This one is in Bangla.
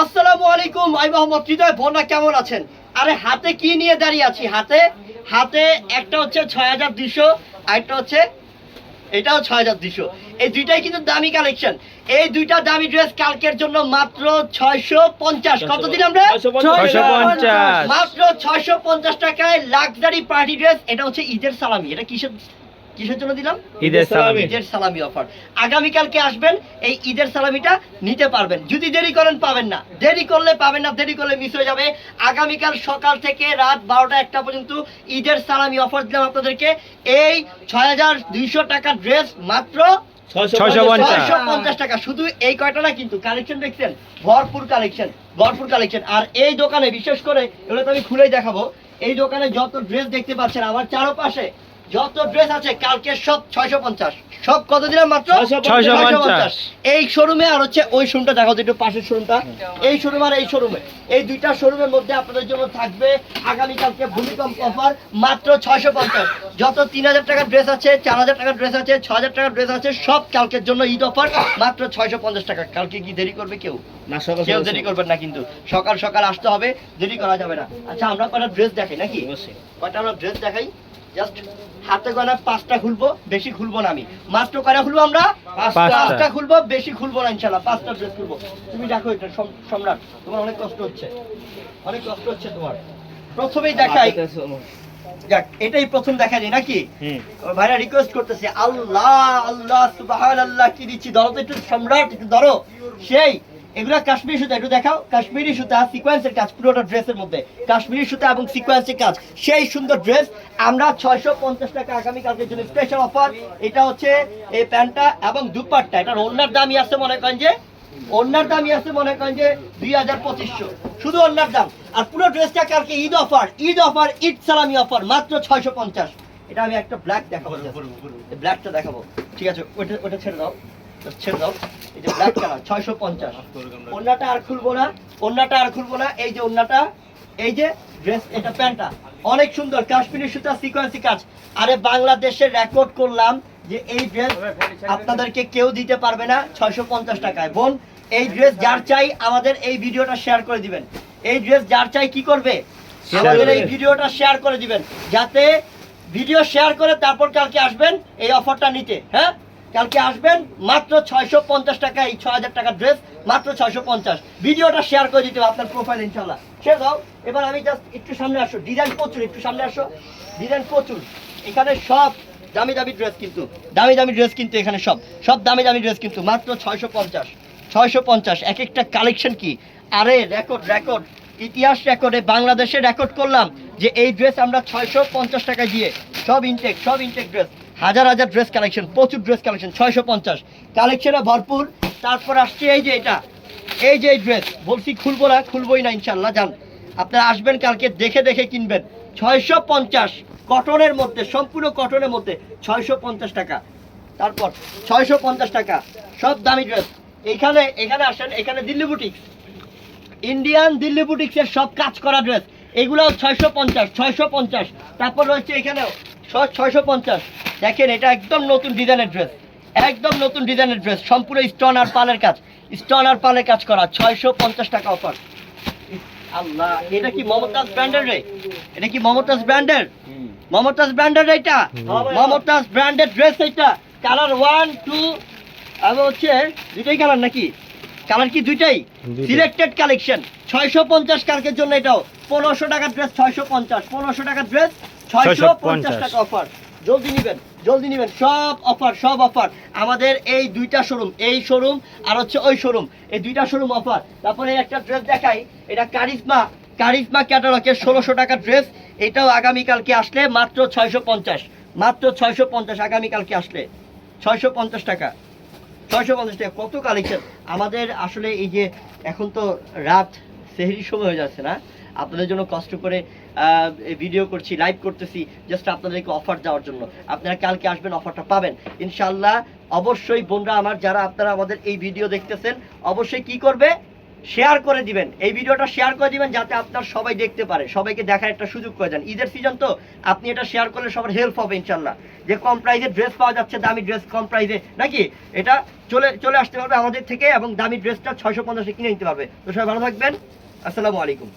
আসসালামু আলাইকুম আমি মোহাম্মদ হৃদয় বোনা কেমন আছেন? আরে হাতে কি নিয়ে দাঁড়িয়ে আছি? হাতে হাতে একটা হচ্ছে ছয় হাজার দুশো আরেকটা হচ্ছে এটাও ছয় হাজার দুশো এই দুইটাই কিন্তু দামি কালেকশন এই দুইটা দামি ড্রেস কালকের জন্য মাত্র ছয়শো পঞ্চাশ। কত দিন আমরা? মাত্র ছয়শো পঞ্চাশ টাকায় লাক্সারি পার্টি ড্রেস এটা হচ্ছে ঈদের সালামি। এটা কিসের কিসের জন্য দিলাম? ঈদের সালামি। ঈদের সালামি অফার। আগামীকালকে আসবেন এই ঈদের সালামিটা নিতে পারবেন। যদি দেরি করেন পাবেন না। দেরি করলে পাবেন না দেরি করলে মিস হয়ে যাবে। আগামীকাল সকাল থেকে রাত বারোটা একটা পর্যন্ত ঈদের সালামি অফার দিলাম আপনাদেরকে। এই ছয় হাজার দুইশো টাকার ড্রেস মাত্র ছয়শো পঞ্চাশ ছয়শো পঞ্চাশ টাকা। শুধু এই কয়টা না কিন্তু কালেকশন দেখছেন? ভরপুর কালেকশন ভরপুর কালেকশন আর এই দোকানে বিশেষ করে এগুলো তো আমি খুলেই দেখাবো এই দোকানে যত ড্রেস দেখতে পাচ্ছেন আমার চারপাশে যত ড্রেস আছে কালকে সব ছয়শো পঞ্চাশ। সব কত দিলাম মাত্র? 650 এই শোরুমে আর হচ্ছে ওই শোরুমটা দেখো একটু পাশের শোরুমটা এই শোরুম আর এই শোরুমে এই দুইটা শোরুমের মধ্যে আপনাদের জন্য থাকবে আগামীকালকে ভূমিকম্প অফার মাত্র ছয়শো পঞ্চাশ। যত তিন হাজার টাকার ড্রেস আছে চার হাজার টাকার ড্রেস আছে ছ হাজার টাকার ড্রেস আছে সব কালকের জন্য ঈদ অফার মাত্র ছয়শো পঞ্চাশ টাকা। কালকে কি দেরি করবে কেউ? কেউ দেরি করবেন না কিন্তু। সকাল সকাল আসতে হবে দেরি করা যাবে না। আচ্ছা আমরা কটা ড্রেস দেখাই নাকি? কয়টা আমরা ড্রেস দেখাই? জাস্ট হাতে গোনা পাঁচটা খুলবো বেশি খুলবো না আমি। মাত্র কয়টা খুলবো আমরা? পাঁচটা। খুলবো বেশি খুলবো না ইনশাল্লাহ পাঁচটা ড্রেস খুলবো। তুমি দেখো এটা সম্রাট তোমার অনেক কষ্ট হচ্ছে। অনেক কষ্ট হচ্ছে তোমার। প্রথমেই দেখাই। যাক এটাই প্রথম দেখা যায় নাকি? ভাইরা রিকোয়েস্ট করতেছে আল্লাহ আল্লাহ সুবাহান আল্লাহ কি দিচ্ছি? ধরো তো একটু সম্রাট ধরো। সেই এগুলা কাশ্মীরি সুতা একটু দেখাও। কাশ্মীরি সুতা সিকোয়েন্সের কাজ পুরোটা ড্রেসের মধ্যে। কাশ্মীরি সুতা এবং সিকোয়েন্সের কাজ। সেই সুন্দর ড্রেস আমরা ছয়শো পঞ্চাশ টাকা আগামীকালকের জন্য স্পেশাল অফার এটা হচ্ছে এই প্যান্টটা এবং দুপাট্টা। এটার ওনার দামই আছে মনে করেন যে ওনার দামই আছে মনে করেন যে দুই হাজার পঁচিশশো। শুধু ওনার দাম। আর পুরো ড্রেসটা কালকে ঈদ অফার ঈদ অফার ঈদ সালামি অফার মাত্র ছয়শো পঞ্চাশ। এটা আমি একটা ব্ল্যাক দেখাবো ব্ল্যাকটা দেখাবো। ঠিক আছে ওটা ওটা ছেড়ে দাও। ছেড়ে দাও এই যে ব্ল্যাক কালার ছয়শো পঞ্চাশ। ওন্নাটা আর খুলবো না ওন্নাটা আর খুলবো না এই যে ওন্নাটা এই যে ড্রেস এটা প্যান্টটা। অনেক সুন্দর কাশ্মীরি সুতা সিকোয়েন্সি কাজ। আরে বাংলাদেশে রেকর্ড করলাম যে এই ড্রেস আপনাদেরকে কেউ দিতে পারবে না ছয়শো পঞ্চাশ টাকায়। বোন এই ড্রেস যার চাই আমাদের এই ভিডিওটা শেয়ার করে দিবেন। এই ড্রেস যার চাই কি করবে? আমাদের এই ভিডিওটা শেয়ার করে দিবেন। যাতে ভিডিও শেয়ার করে তারপর কালকে আসবেন এই অফারটা নিতে হ্যাঁ? কালকে আসবেন, মাত্র ছয়শো পঞ্চাশ টাকা, এই ছ হাজার টাকার ড্রেস মাত্র ছয়শো পঞ্চাশ। ভিডিওটা শেয়ার করে দিতে হবে আপনার প্রোফাইল ইনশাল্লাহ শেয়ার দাও। এবার আমি জাস্ট একটু সামনে আসো। ডিজাইন প্রচুর, একটু সামনে আসো। ডিজাইন প্রচুর। এখানে সব দামি দামি ড্রেস কিন্তু, দামি দামি ড্রেস কিন্তু এখানে সব। সব দামি দামি ড্রেস কিন্তু, মাত্র ছয়শো পঞ্চাশ। ছয়শো পঞ্চাশ এক একটা কালেকশন কি? আরে রেকর্ড রেকর্ড ইতিহাস রেকর্ডে বাংলাদেশে রেকর্ড করলাম যে এই ড্রেস আমরা ছয়শো পঞ্চাশ টাকা দিয়ে, সব ইনটেক সব ইনটেক ড্রেস হাজার হাজার ড্রেস কালেকশন প্রচুর ড্রেস কালেকশন ছয়শো পঞ্চাশ। কালেকশনে ভরপুর। তারপর আসছে এই যে এটা। এই যে ড্রেস বলছি খুলবো না, খুলবোই না ইনশাল্লাহ যান। আপনারা আসবেন কালকে, দেখে দেখে কিনবেন। ছয়শো পঞ্চাশ কটনের মধ্যে, সম্পূর্ণ কটনের মধ্যে, ছয়শো পঞ্চাশ টাকা। তারপর ছয়শো পঞ্চাশ টাকা, সব দামি ড্রেস এখানে এখানে আসেন, এখানে দিল্লি বুটিক্স ইন্ডিয়ান দিল্লি বুটিক্সের সব কাজ করা ড্রেস এগুলো ছয়শো পঞ্চাশ ছয়শো পঞ্চাশ। তারপর রয়েছে এখানেও, ছয়শো পঞ্চাশ। দেখেন এটা একদম নতুন ডিজাইনের ড্রেস একদম নতুন ডিজাইনের ড্রেস সম্পূর্ণ স্টোন আর পালের কাজ। স্টোন আর পালের কাজ করা ছয়শো পঞ্চাশ টাকা অফার আল্লাহ এটা কি মমতাজ ব্র্যান্ডের রে? এটা কি মমতাজ ব্র্যান্ডের? মমতাজ ব্র্যান্ডের এটা? মমতাজ ব্র্যান্ডের ড্রেস এটা কালার ওয়ান টু হচ্ছে দুইটাই কালার নাকি? কালার কি দুইটাই? দুইটাই। সিলেক্টেড কালেকশন ছয়শো পঞ্চাশ কালকের জন্য এটাও। পনেরোশো টাকার ড্রেস ছয়শো পঞ্চাশ। পনেরোশো টাকার ড্রেস ছয়শো পঞ্চাশ। টাকা অফার জলদি নিবেন। জলদি নিবেন, সব অফার সব অফার আমাদের এই দুইটা শোরুম এই শোরুম আর হচ্ছে ওই শোরুম এই দুইটা শোরুম অফার তারপরে একটা ড্রেস দেখাই, এটা কারিজমা কারিজমা ক্যাটালগের ষোলোশো টাকার ড্রেস এটাও আগামীকালকে আসলে মাত্র ছয়শো পঞ্চাশ। মাত্র ছয়শো পঞ্চাশ আগামীকালকে আসলে। ছয়শো পঞ্চাশ টাকা। ছয়শো পঞ্চাশ টাকা। কত কালেকশন আমাদের আসলে এই যে এখন তো রাত সেহরির সময় হয়ে যাচ্ছে না। আপনাদের জন্য কষ্ট করে ভিডিও করছি লাইভ করতেছি জাস্ট আপনাদেরকে অফার দেওয়ার জন্য। আপনারা কালকে আসবেন অফারটা পাবেন। ইনশাল্লাহ অবশ্যই বোনরা আমার, যারা আপনারা আমাদের এই ভিডিও দেখতেছেন, অবশ্যই কি করবে? শেয়ার করে দিবেন। এই ভিডিওটা শেয়ার করে দিবেন, যাতে আপনার সবাই দেখতে পারে। সবাইকে দেখার একটা সুযোগ করে দেন। ঈদের সিজন তো, আপনি এটা শেয়ার করলে সবার হেল্প হবে ইনশাল্লাহ যে কম প্রাইসে ড্রেস পাওয়া যাচ্ছে, দামি ড্রেস কম প্রাইসে নাকি? এটা চলে চলে আসতে পারবে আমাদের থেকে এবং দামি ড্রেসটা ছয়শো পঞ্চাশে কিনে নিতে পারবে। তো সবাই ভালো থাকবেন। আসসালামু আলাইকুম।